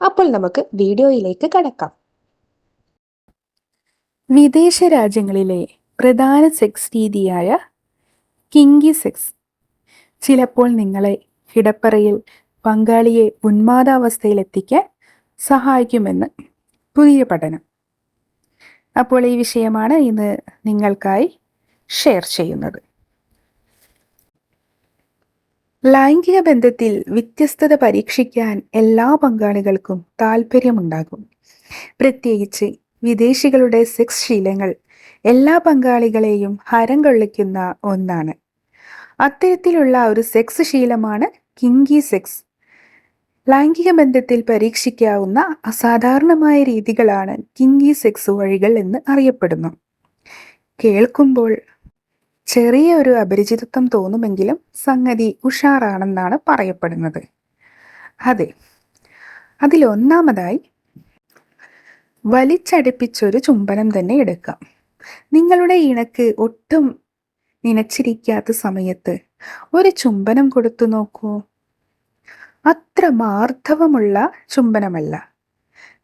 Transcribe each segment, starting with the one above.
അപ്പോൾ നമുക്ക് വീഡിയോയിലേക്ക് കടക്കാം. വിദേശ രാജ്യങ്ങളിലെ പ്രധാന സെക്സ് രീതിയായ കിങ്കി സെക്സ് ചിലപ്പോൾ നിങ്ങളെ കിടപ്പറയിൽ പങ്കാളിയെ ഉന്മാദാവസ്ഥയിലെത്തിക്കാൻ സഹായിക്കുമെന്ന് പുതിയ പഠനം. അപ്പോൾ ഈ വിഷയമാണ് ഇന്ന് നിങ്ങൾക്കായി ഷെയർ ചെയ്യുന്നത്. ലൈംഗിക ബന്ധത്തിൽ വ്യത്യസ്തത പരീക്ഷിക്കാൻ എല്ലാ പങ്കാളികൾക്കും താല്പര്യമുണ്ടാകും പ്രത്യേകിച്ച് വിദേശികളുടെ സെക്സ് ശീലങ്ങൾ എല്ലാ പങ്കാളികളെയും ഹരം കൊള്ളിക്കുന്ന ഒന്നാണ്. അത്തരത്തിലുള്ള ഒരു സെക്സ് ശീലമാണ് കിങ്കി സെക്സ്. ലൈംഗിക ബന്ധത്തിൽ പരീക്ഷിക്കാവുന്ന അസാധാരണമായ രീതികളാണ് കിങ്കി സെക്സ് വഴികൾ എന്ന് അറിയപ്പെടുന്നു. കേൾക്കുമ്പോൾ ചെറിയ ഒരു അപരിചിതത്വം തോന്നുമെങ്കിലും സംഗതി ഉഷാറാണെന്നാണ് പറയപ്പെടുന്നത്. അതെ അതിലൊന്നാമതായി വലിച്ചടുപ്പിച്ചൊരു ചുംബനം തന്നെ എടുക്കാം. നിങ്ങളുടെ ഇണക്ക് ഒട്ടും നനച്ചിരിക്കാത്ത സമയത്ത് ഒരു ചുംബനം കൊടുത്തു നോക്കൂ. അത്ര മാർദ്ധവമുള്ള ചുംബനമല്ല.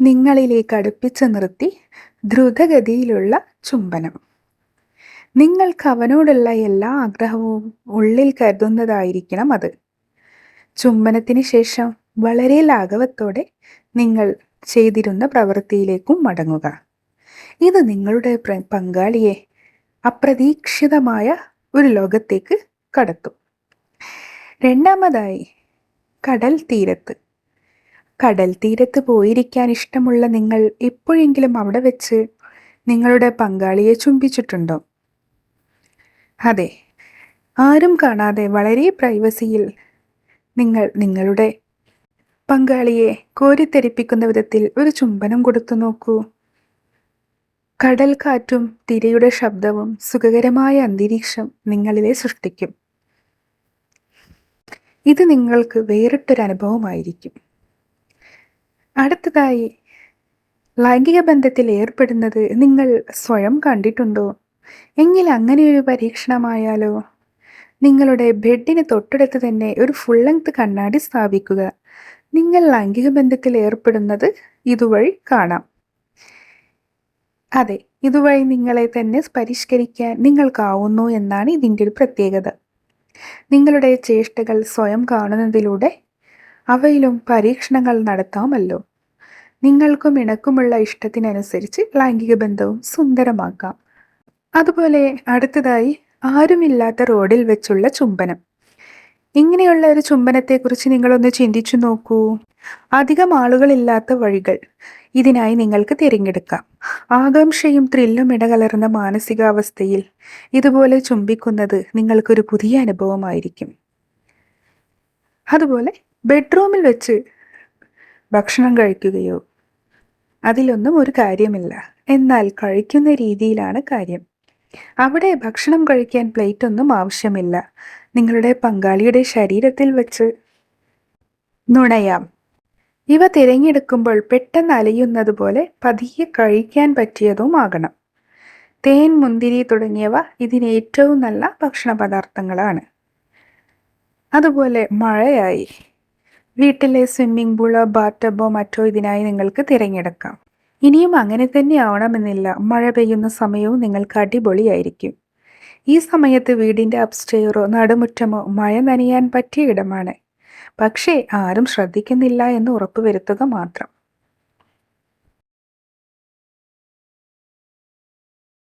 നിങ്ങളിലേക്ക് അടുപ്പിച്ച് നിർത്തി ദ്രുതഗതിയിലുള്ള ചുംബനം. നിങ്ങൾക്ക് അവനോടുള്ള എല്ലാ ആഗ്രഹവും ഉള്ളിൽ കരുതുന്നതായിരിക്കണം അത്. ചുംബനത്തിന് ശേഷം വളരെ ലാഘവത്തോടെ നിങ്ങൾ ചെയ്തിരുന്ന പ്രവൃത്തിയിലേക്കും മടങ്ങുക. ഇത് നിങ്ങളുടെ പങ്കാളിയെ അപ്രതീക്ഷിതമായ ഒരു ലോകത്തേക്ക് കടത്തും. രണ്ടാമതായി കടൽ തീരത്ത്. കടൽ തീരത്ത് പോയിരിക്കാൻ ഇഷ്ടമുള്ള നിങ്ങൾ എപ്പോഴെങ്കിലും അവിടെ വെച്ച് നിങ്ങളുടെ പങ്കാളിയെ ചുംബിച്ചിട്ടുണ്ടോ? അതെ. ആരും കാണാതെ വളരെ പ്രൈവസിയിൽ നിങ്ങൾ നിങ്ങളുടെ പങ്കാളിയെ കോരിത്തെരിപ്പിക്കുന്ന വിധത്തിൽ ഒരു ചുംബനം കൊടുത്തു നോക്കൂ. കടൽ കാറ്റും തിരയുടെ ശബ്ദവും സുഖകരമായ അന്തരീക്ഷം നിങ്ങളിലെ സൃഷ്ടിക്കും. ഇത് നിങ്ങൾക്ക് വേറിട്ടൊരു അനുഭവമായിരിക്കും അടുത്തതായി ലൈംഗിക ബന്ധത്തിൽ ഏർപ്പെടുന്നത് നിങ്ങൾ സ്വയം കണ്ടിട്ടുണ്ടോ? എങ്കിൽ അങ്ങനെ ഒരു പരീക്ഷണമായാലോ? നിങ്ങളുടെ ബെഡിന് തൊട്ടടുത്ത് തന്നെ ഒരു ഫുൾ ലെങ്ത് കണ്ണാടി സ്ഥാപിക്കുക. നിങ്ങൾ ലൈംഗിക ബന്ധത്തിൽ ഏർപ്പെടുന്നത് ഇതുവഴി കാണാം. അതെ ഇതുവഴി നിങ്ങളെ തന്നെ പരിഷ്കരിക്കാൻ നിങ്ങൾക്കാവുന്നു എന്നാണ് ഇതിന്റെ ഒരു പ്രത്യേകത. നിങ്ങളുടെ ചേഷ്ടകൾ സ്വയം കാണുന്നതിലൂടെ അവയിലും പരീക്ഷണങ്ങൾ നടത്താമല്ലോ. നിങ്ങൾക്കും ഇണക്കുമുള്ള ഇഷ്ടത്തിനനുസരിച്ച് ലൈംഗിക ബന്ധവും സുന്ദരമാക്കാം. അതുപോലെ അടുത്തതായി ആരുമില്ലാത്ത റോഡിൽ വെച്ചുള്ള ചുംബനം. ഇങ്ങനെയുള്ള ഒരു ചുംബനത്തെക്കുറിച്ച് നിങ്ങളൊന്ന് ചിന്തിച്ചു നോക്കൂ. അധികം ആളുകളില്ലാത്ത വഴികൾ. ഇതിനായി നിങ്ങൾക്ക് തിരഞ്ഞെടുക്കാം. ആകാംക്ഷയും ത്രില്ലും ഇടകലർന്ന മാനസികാവസ്ഥയിൽ ഇതുപോലെ ചുംബിക്കുന്നത് നിങ്ങൾക്കൊരു പുതിയ അനുഭവമായിരിക്കും. അതുപോലെ ബെഡ്റൂമിൽ വെച്ച് ഭക്ഷണം കഴിക്കുകയോ അതിലൊന്നും ഒരു കാര്യമില്ല. എന്നാൽ കഴിക്കുന്ന രീതിയിലാണ് കാര്യം. അവിടെ ഭക്ഷണം കഴിക്കാൻ പ്ലേറ്റ് ഒന്നും ആവശ്യമില്ല. നിങ്ങളുടെ പങ്കാളിയുടെ ശരീരത്തിൽ വെച്ച് നുണയാം. ഇവ തിരഞ്ഞെടുക്കുമ്പോൾ പെട്ടെന്ന് അലയുന്നത് പോലെ പതിയെ കഴിക്കാൻ പറ്റിയതും ആകണം. തേൻ മുന്തിരി തുടങ്ങിയവ ഇതിന് ഏറ്റവും നല്ല ഭക്ഷണ പദാർത്ഥങ്ങളാണ്. അതുപോലെ മഴയായി. വീട്ടിലെ സ്വിമ്മിംഗ് പൂളോ ബാറ്റബോ മറ്റോ ഇതിനായി നിങ്ങൾക്ക് തിരഞ്ഞെടുക്കാം. ഇനിയും അങ്ങനെ തന്നെ ആവണമെന്നില്ല. മഴ പെയ്യുന്ന സമയവും നിങ്ങൾക്ക് അടിപൊളിയായിരിക്കും. ഈ സമയത്ത് വീടിന്റെ അപ്സ്റ്റെയറോ നടുമുറ്റമോ മഴ നനയാൻ പറ്റിയ ഇടമാണ്. പക്ഷേ ആരും ശ്രദ്ധിക്കുന്നില്ല എന്ന് ഉറപ്പുവരുത്തുക മാത്രം.